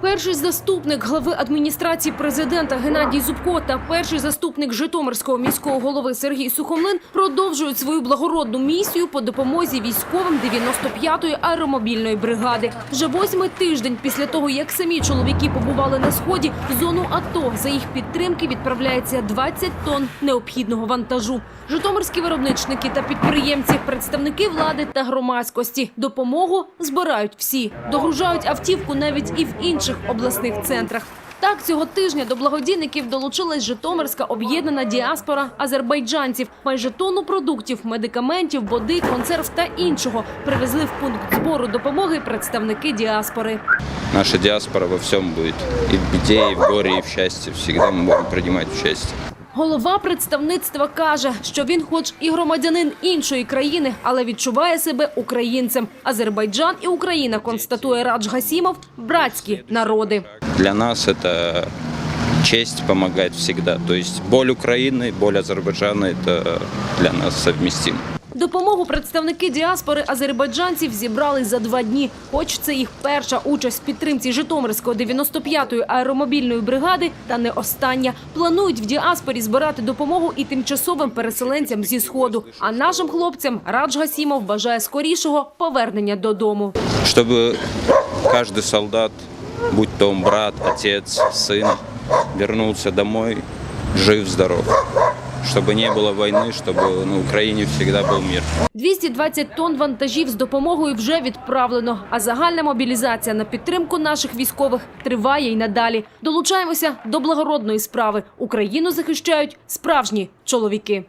Перший заступник глави адміністрації президента Геннадій Зубко та перший заступник Житомирського міського голови Сергій Сухомлин продовжують свою благородну місію по допомозі військовим 95-ї аеромобільної бригади. Вже восьмий тиждень після того, як самі чоловіки побували на сході, в зону АТО за їх підтримки відправляється 20 тонн необхідного вантажу. Житомирські виробничники та підприємці, представники влади та громадськості допомогу збирають всі, догружають автівку навіть і в інших обласних центрах. Так, цього тижня до благодійників долучилась Житомирська об'єднана діаспора азербайджанців. Майже тонну продуктів, медикаментів, води, консерв та іншого привезли в пункт збору допомоги представники діаспори. Наша діаспора во всьому буде і в біді, і в горі, і в щасті. Всегда ми будемо приймати участие. Голова представництва каже, що він, хоч і громадянин іншої країни, але відчуває себе українцем. Азербайджан і Україна констатує Радж Гасімов братські народи. Для нас это честь помогать всегда. То есть боль Украины, боль Азербайджана – это для нас совместимо. Допомогу представники діаспори азербайджанців зібрали за два дні. Хоч це їх перша участь в підтримці Житомирської 95-ї аеромобільної бригади, та не остання. Планують в діаспорі збирати допомогу і тимчасовим переселенцям зі сходу. А нашим хлопцям Радж Гасімов бажає скорішого повернення додому. Чтобы каждый солдат, будь то он брат, отец, сын, вернулся домой жив-здоров. Чтобы не было войны, чтобы на Украине всегда был мир. 220 тонн вантажів з допомогою вже відправлено. А загальна мобілізація на підтримку наших військових триває й надалі. Долучаємося до благородної справи. Україну захищають справжні чоловіки.